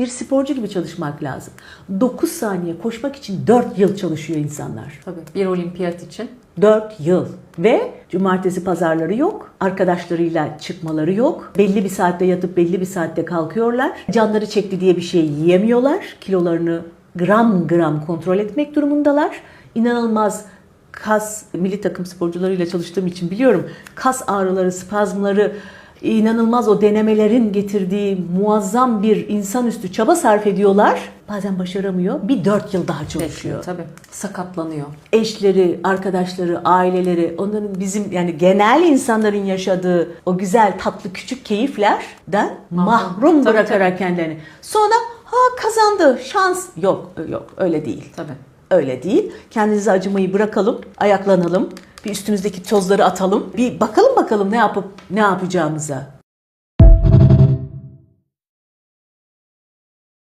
Bir sporcu gibi çalışmak lazım. 9 saniye koşmak için 4 yıl çalışıyor insanlar. Tabii bir olimpiyat için. 4 yıl ve cumartesi pazarları yok. Arkadaşlarıyla çıkmaları yok. Belli bir saatte yatıp belli bir saatte kalkıyorlar. Canları çekti diye bir şey yiyemiyorlar. Kilolarını gram gram kontrol etmek durumundalar. İnanılmaz kas milli takım sporcularıyla çalıştığım için biliyorum. Kas ağrıları, spazmları inanılmaz o denemelerin getirdiği muazzam bir insanüstü çaba sarf ediyorlar. Bazen başaramıyor. Bir dört yıl daha çalışıyor Bekliyor tabii. Sakatlanıyor. eşleri, arkadaşları, aileleri, onların bizim yani genel insanların yaşadığı o güzel tatlı küçük keyiflerden mahrum Tabii, bırakarak kendilerini. Sonra ha kazandı, şans. Yok, yok öyle değil. Tabii. Öyle değil. Kendinize acımayı bırakalım, ayaklanalım. Bir üstümüzdeki tozları atalım. Bir bakalım bakalım ne yapıp ne yapacağımıza.